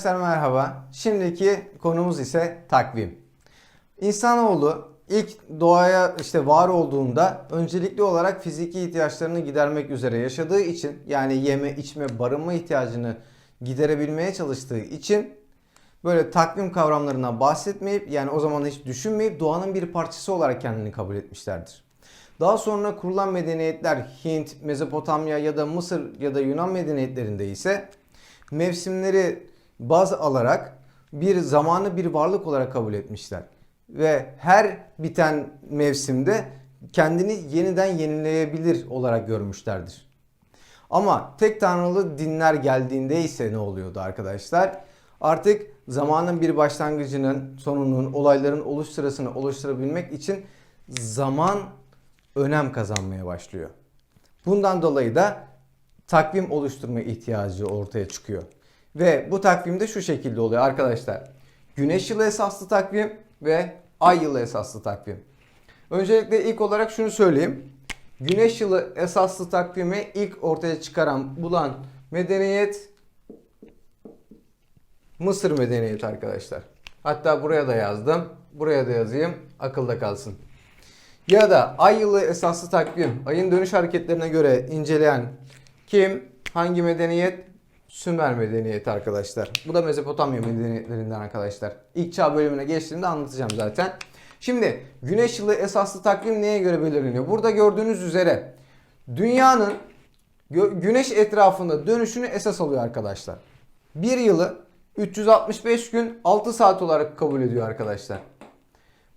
Arkadaşlar merhaba. Şimdiki konumuz ise takvim. İnsanoğlu ilk doğaya işte var olduğunda öncelikli olarak fiziki ihtiyaçlarını gidermek üzere yaşadığı için yani yeme, içme, barınma ihtiyacını giderebilmeye çalıştığı için böyle takvim kavramlarından bahsetmeyip yani o zaman hiç düşünmeyip doğanın bir parçası olarak kendini kabul etmişlerdir. Daha sonra kurulan medeniyetler Hint, Mezopotamya ya da Mısır ya da Yunan medeniyetlerinde ise mevsimleri baz alarak bir zamanı bir varlık olarak kabul etmişler. Ve her biten mevsimde kendini yeniden yenileyebilir olarak görmüşlerdir. Ama tek tanrılı dinler geldiğinde ise ne oluyordu arkadaşlar? Artık zamanın bir başlangıcının, sonunun, olayların oluş sırasını oluşturabilmek için zaman önem kazanmaya başlıyor. Bundan dolayı da takvim oluşturma ihtiyacı ortaya çıkıyor. Ve bu takvim de şu şekilde oluyor arkadaşlar. Güneş yılı esaslı takvim ve ay yılı esaslı takvim. Öncelikle ilk olarak şunu söyleyeyim. Güneş yılı esaslı takvimi ilk ortaya çıkaran, bulan medeniyet Mısır medeniyeti arkadaşlar. Hatta buraya da yazdım. Buraya da yazayım. Akılda kalsın. Ya da ay yılı esaslı takvim, ayın dönüş hareketlerine göre inceleyen kim? Hangi medeniyet? Sümer medeniyeti arkadaşlar. Bu da Mezopotamya medeniyetlerinden arkadaşlar. İlk çağ bölümüne geçtiğimde anlatacağım zaten. Şimdi güneş yılı esaslı takvim neye göre belirleniyor? Burada gördüğünüz üzere dünyanın gö- güneş etrafında dönüşünü esas alıyor arkadaşlar. Bir yılı 365 gün 6 saat olarak kabul ediyor arkadaşlar.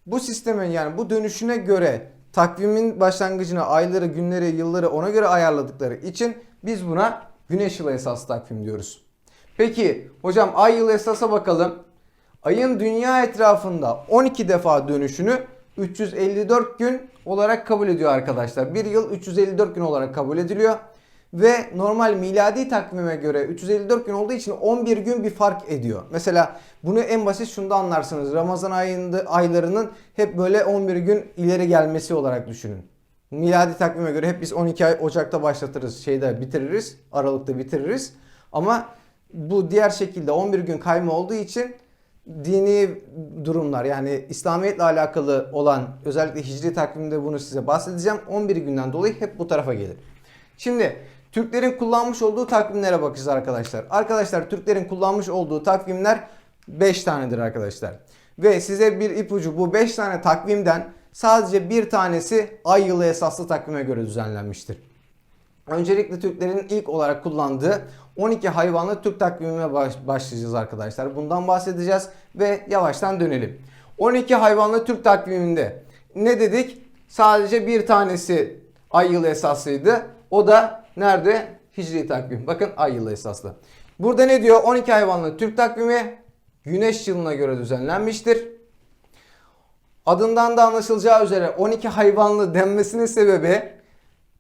Bu sistemin yani bu dönüşüne göre takvimin başlangıcına ayları, günleri, yılları ona göre ayarladıkları için biz buna güneş yılı esas takvim diyoruz. Peki hocam ay yılı esasa bakalım. Ayın dünya etrafında 12 defa dönüşünü 354 gün olarak kabul ediyor arkadaşlar. Bir yıl 354 gün olarak kabul ediliyor. Ve normal miladi takvime göre 354 gün olduğu için 11 gün bir fark ediyor. Mesela bunu en basit şunda anlarsınız. Ramazan ayında aylarının hep böyle 11 gün ileri gelmesi olarak düşünün. Miladi takvime göre hep biz 12 ay Ocak'ta başlatırız, şeyde bitiririz, Aralık'ta bitiririz. Ama bu diğer şekilde 11 gün kayma olduğu için dini durumlar yani İslamiyetle alakalı olan özellikle hicri takvimde bunu size bahsedeceğim. 11 günden dolayı hep bu tarafa gelir. Şimdi Türklerin kullanmış olduğu takvimlere bakacağız arkadaşlar. Arkadaşlar Türklerin kullanmış olduğu takvimler 5 tanedir arkadaşlar. Ve size bir ipucu bu 5 tane takvimden sadece bir tanesi ay yılı esaslı takvime göre düzenlenmiştir. Öncelikle Türklerin ilk olarak kullandığı 12 hayvanlı Türk takvimine baş- başlayacağız arkadaşlar. Bundan bahsedeceğiz ve yavaştan dönelim. 12 hayvanlı Türk takviminde ne dedik? Sadece bir tanesi ay yılı esaslıydı. O da nerede? Hicri takvim. Bakın ay yılı esaslı. Burada ne diyor? 12 hayvanlı Türk takvimi güneş yılına göre düzenlenmiştir. Adından da anlaşılacağı üzere 12 hayvanlı denmesinin sebebi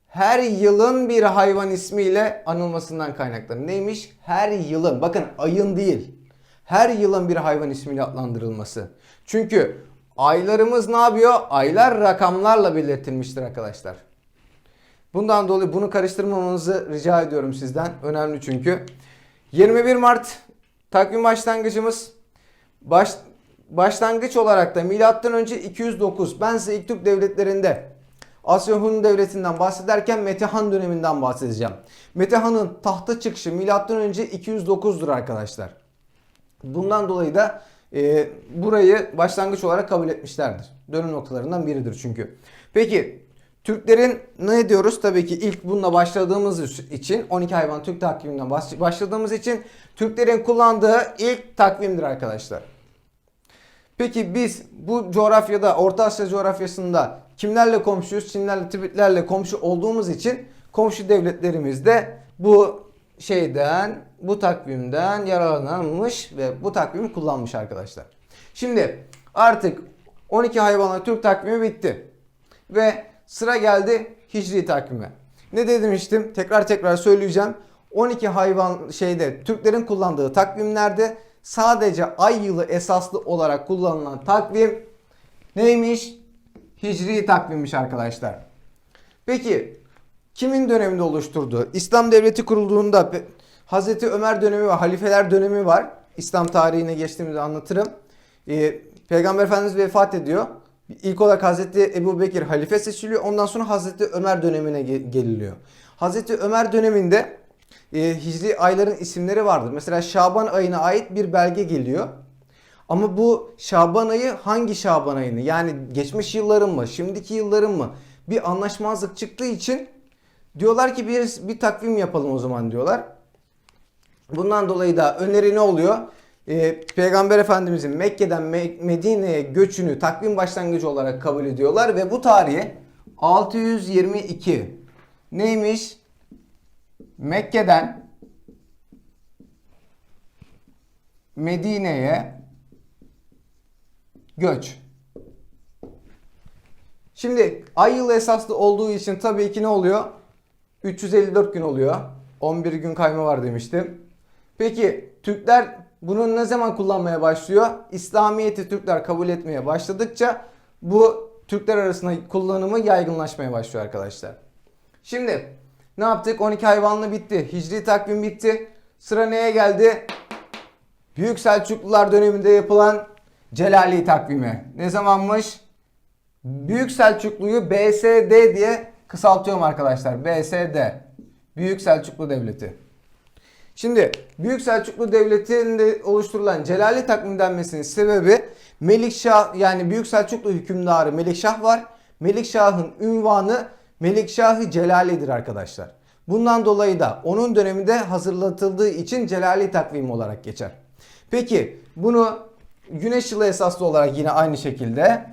her yılın bir hayvan ismiyle anılmasından kaynaklanır. Neymiş? Her yılın, bakın ayın değil, her yılın bir hayvan ismiyle adlandırılması. Çünkü aylarımız ne yapıyor? Aylar rakamlarla belirtilmiştir arkadaşlar. Bundan dolayı bunu karıştırmamanızı rica ediyorum sizden. Önemli çünkü. 21 Mart takvim başlangıcımız. Baş, başlangıç olarak da milattan önce 209. Ben size ilk Türk devletlerinde Asya Hun devletinden bahsederken Metehan döneminden bahsedeceğim. Metehan'ın tahta çıkışı milattan önce 209'dur arkadaşlar. Bundan dolayı da e, burayı başlangıç olarak kabul etmişlerdir. Dönüm noktalarından biridir çünkü. Peki Türklerin ne diyoruz? Tabii ki ilk bununla başladığımız için 12 hayvan Türk takviminden baş- başladığımız için Türklerin kullandığı ilk takvimdir arkadaşlar. Peki biz bu coğrafyada Orta Asya coğrafyasında kimlerle komşuyuz? Çinlerle, Tibetlerle komşu olduğumuz için komşu devletlerimiz de bu şeyden, bu takvimden yararlanmış ve bu takvimi kullanmış arkadaşlar. Şimdi artık 12 hayvanla Türk takvimi bitti. Ve sıra geldi Hicri takvime. Ne demiştim? Tekrar tekrar söyleyeceğim. 12 hayvan şeyde Türklerin kullandığı takvimlerde sadece ay yılı esaslı olarak kullanılan takvim neymiş? Hicri takvimmiş arkadaşlar. Peki kimin döneminde oluşturdu? İslam devleti kurulduğunda Hazreti Ömer dönemi ve halifeler dönemi var. İslam tarihine geçtiğimde anlatırım. Ee, Peygamber Efendimiz vefat ediyor. İlk olarak Hazreti Ebu Bekir halife seçiliyor. Ondan sonra Hazreti Ömer dönemine ge- geliniyor. Hazreti Ömer döneminde e, hicri ayların isimleri vardır. Mesela Şaban ayına ait bir belge geliyor. Ama bu Şaban ayı hangi Şaban ayını? Yani geçmiş yılların mı, şimdiki yılların mı? Bir anlaşmazlık çıktığı için diyorlar ki bir, bir takvim yapalım o zaman diyorlar. Bundan dolayı da öneri ne oluyor? Ee, Peygamber Efendimizin Mekke'den Me- Medine'ye göçünü takvim başlangıcı olarak kabul ediyorlar ve bu tarihe 622 neymiş? Mekke'den Medine'ye göç. Şimdi ay yılı esaslı olduğu için tabii ki ne oluyor? 354 gün oluyor. 11 gün kayma var demiştim. Peki Türkler bunu ne zaman kullanmaya başlıyor? İslamiyet'i Türkler kabul etmeye başladıkça bu Türkler arasında kullanımı yaygınlaşmaya başlıyor arkadaşlar. Şimdi ne yaptık? 12 hayvanlı bitti. Hicri takvim bitti. Sıra neye geldi? Büyük Selçuklular döneminde yapılan Celali takvimi. Ne zamanmış? Büyük Selçuklu'yu BSD diye kısaltıyorum arkadaşlar. BSD. Büyük Selçuklu Devleti. Şimdi Büyük Selçuklu Devleti'nde oluşturulan Celali takvim denmesinin sebebi Melikşah yani Büyük Selçuklu hükümdarı Melikşah var. Melikşah'ın ünvanı Melikşah-ı Celali'dir arkadaşlar. Bundan dolayı da onun döneminde hazırlatıldığı için Celali takvimi olarak geçer. Peki bunu güneş yılı esaslı olarak yine aynı şekilde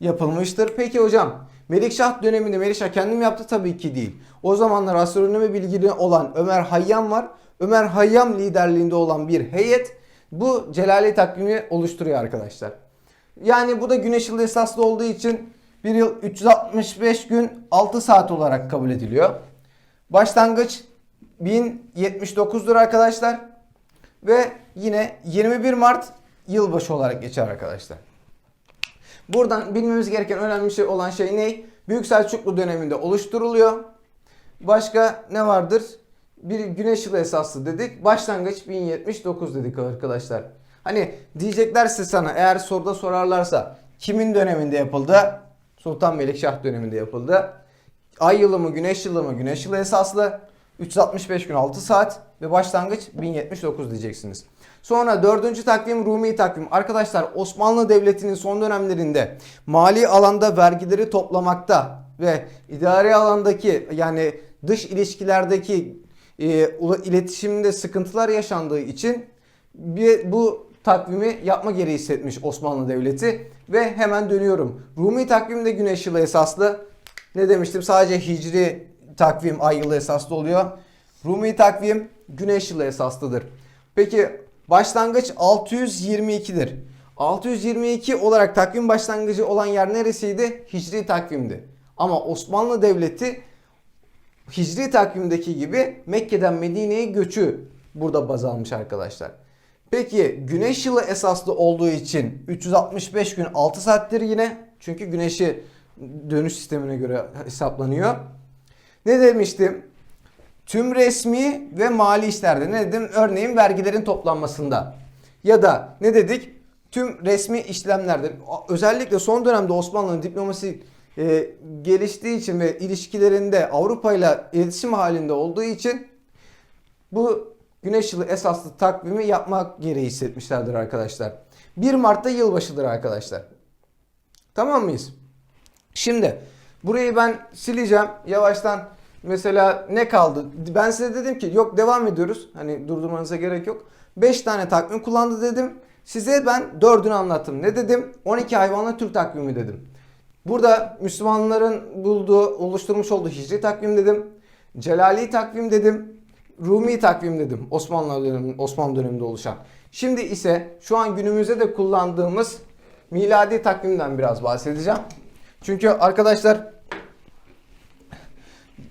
yapılmıştır. Peki hocam Melikşah döneminde Melikşah kendim yaptı tabii ki değil. O zamanlar astronomi bilgili olan Ömer Hayyam var. Ömer Hayyam liderliğinde olan bir heyet bu Celali takvimi oluşturuyor arkadaşlar. Yani bu da güneş yılı esaslı olduğu için bir yıl 365 gün 6 saat olarak kabul ediliyor. Başlangıç 1079'dur arkadaşlar. Ve yine 21 Mart yılbaşı olarak geçer arkadaşlar. Buradan bilmemiz gereken önemli şey olan şey ne? Büyük Selçuklu döneminde oluşturuluyor. Başka ne vardır? Bir güneş yılı esaslı dedik. Başlangıç 1079 dedik arkadaşlar. Hani diyeceklerse sana eğer soruda sorarlarsa kimin döneminde yapıldı? Sultan Melikşah döneminde yapıldı. Ay yılı mı, güneş yılı mı? Güneş yılı esaslı. 365 gün 6 saat ve başlangıç 1079 diyeceksiniz. Sonra dördüncü takvim Rumi takvim. Arkadaşlar Osmanlı Devleti'nin son dönemlerinde mali alanda vergileri toplamakta ve idari alandaki yani dış ilişkilerdeki e, iletişimde sıkıntılar yaşandığı için bir, bu takvimi yapma gereği hissetmiş Osmanlı Devleti ve hemen dönüyorum. Rumi takvimde güneş yılı esaslı. Ne demiştim? Sadece hicri takvim ay yılı esaslı oluyor. Rumi takvim güneş yılı esaslıdır. Peki başlangıç 622'dir. 622 olarak takvim başlangıcı olan yer neresiydi? Hicri takvimdi. Ama Osmanlı Devleti Hicri takvimdeki gibi Mekke'den Medine'ye göçü burada baz almış arkadaşlar. Peki güneş yılı esaslı olduğu için 365 gün 6 saattir yine. Çünkü güneşi dönüş sistemine göre hesaplanıyor. Ne demiştim? Tüm resmi ve mali işlerde ne dedim? Örneğin vergilerin toplanmasında. Ya da ne dedik? Tüm resmi işlemlerde. Özellikle son dönemde Osmanlı'nın diplomasi e, geliştiği için ve ilişkilerinde Avrupa ile iletişim halinde olduğu için bu güneş yılı esaslı takvimi yapmak gereği hissetmişlerdir arkadaşlar. 1 Mart'ta yılbaşıdır arkadaşlar. Tamam mıyız? Şimdi burayı ben sileceğim. Yavaştan mesela ne kaldı? Ben size dedim ki yok devam ediyoruz. Hani durdurmanıza gerek yok. 5 tane takvim kullandı dedim. Size ben 4'ünü anlattım. Ne dedim? 12 hayvanlı Türk takvimi dedim. Burada Müslümanların bulduğu, oluşturmuş olduğu hicri takvim dedim. Celali takvim dedim. Rumi takvim dedim. Osmanlı dönemi, Osmanlı döneminde oluşan. Şimdi ise şu an günümüzde de kullandığımız miladi takvimden biraz bahsedeceğim. Çünkü arkadaşlar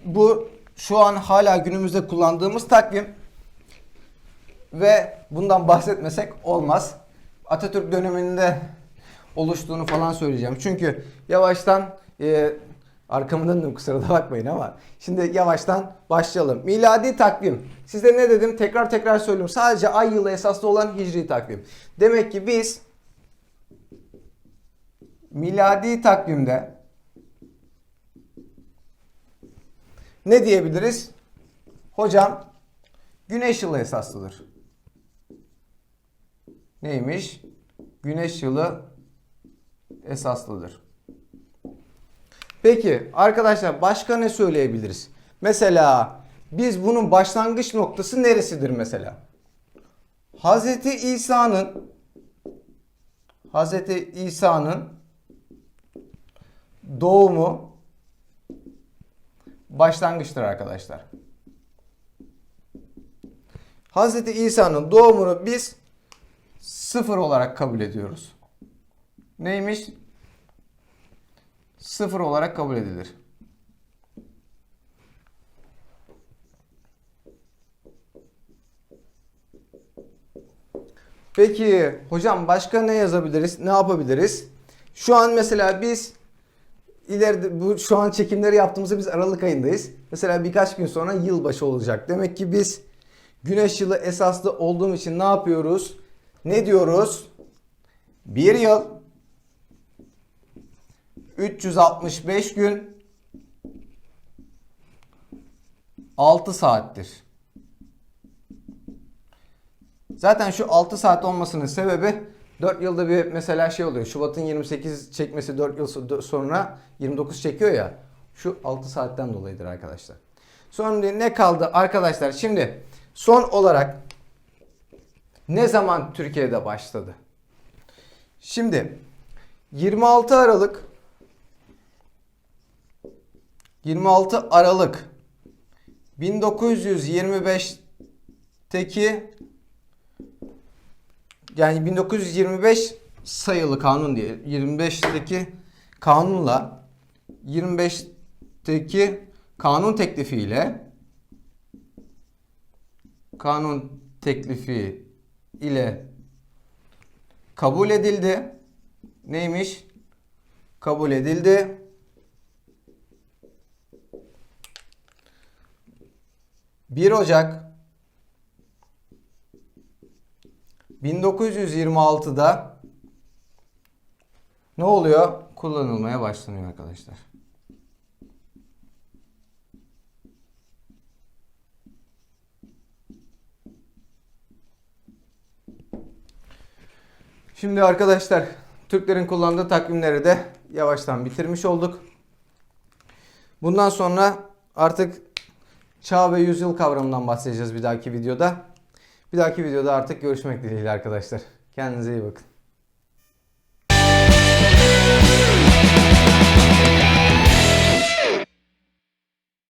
bu şu an hala günümüzde kullandığımız takvim ve bundan bahsetmesek olmaz. Atatürk döneminde oluştuğunu falan söyleyeceğim. Çünkü yavaştan e, Arkamı döndüm kusura da bakmayın ama. Şimdi yavaştan başlayalım. Miladi takvim. Size ne dedim? Tekrar tekrar söylüyorum. Sadece ay yılı esaslı olan hicri takvim. Demek ki biz miladi takvimde ne diyebiliriz? Hocam güneş yılı esaslıdır. Neymiş? Güneş yılı esaslıdır. Peki arkadaşlar başka ne söyleyebiliriz? Mesela biz bunun başlangıç noktası neresidir mesela? Hazreti İsa'nın Hazreti İsa'nın doğumu başlangıçtır arkadaşlar. Hazreti İsa'nın doğumunu biz sıfır olarak kabul ediyoruz. Neymiş? Sıfır olarak kabul edilir. Peki hocam başka ne yazabiliriz? Ne yapabiliriz? Şu an mesela biz ileride bu şu an çekimleri yaptığımızda biz Aralık ayındayız. Mesela birkaç gün sonra yılbaşı olacak. Demek ki biz güneş yılı esaslı olduğum için ne yapıyoruz? Ne diyoruz? Bir yıl 365 gün 6 saattir. Zaten şu 6 saat olmasının sebebi 4 yılda bir mesela şey oluyor. Şubat'ın 28 çekmesi 4 yıl so- sonra 29 çekiyor ya. Şu 6 saatten dolayıdır arkadaşlar. Sonra ne kaldı arkadaşlar? Şimdi son olarak ne zaman Türkiye'de başladı? Şimdi 26 Aralık 26 Aralık 1925'teki yani 1925 sayılı kanun diye 25'teki kanunla 25'teki kanun teklifiyle kanun teklifi ile kabul edildi. Neymiş? Kabul edildi. Bir Ocak 1926'da ne oluyor? Kullanılmaya başlanıyor arkadaşlar. Şimdi arkadaşlar Türklerin kullandığı takvimleri de yavaştan bitirmiş olduk. Bundan sonra artık çağ ve yüzyıl kavramından bahsedeceğiz bir dahaki videoda. Bir dahaki videoda artık görüşmek dileğiyle arkadaşlar. Kendinize iyi bakın.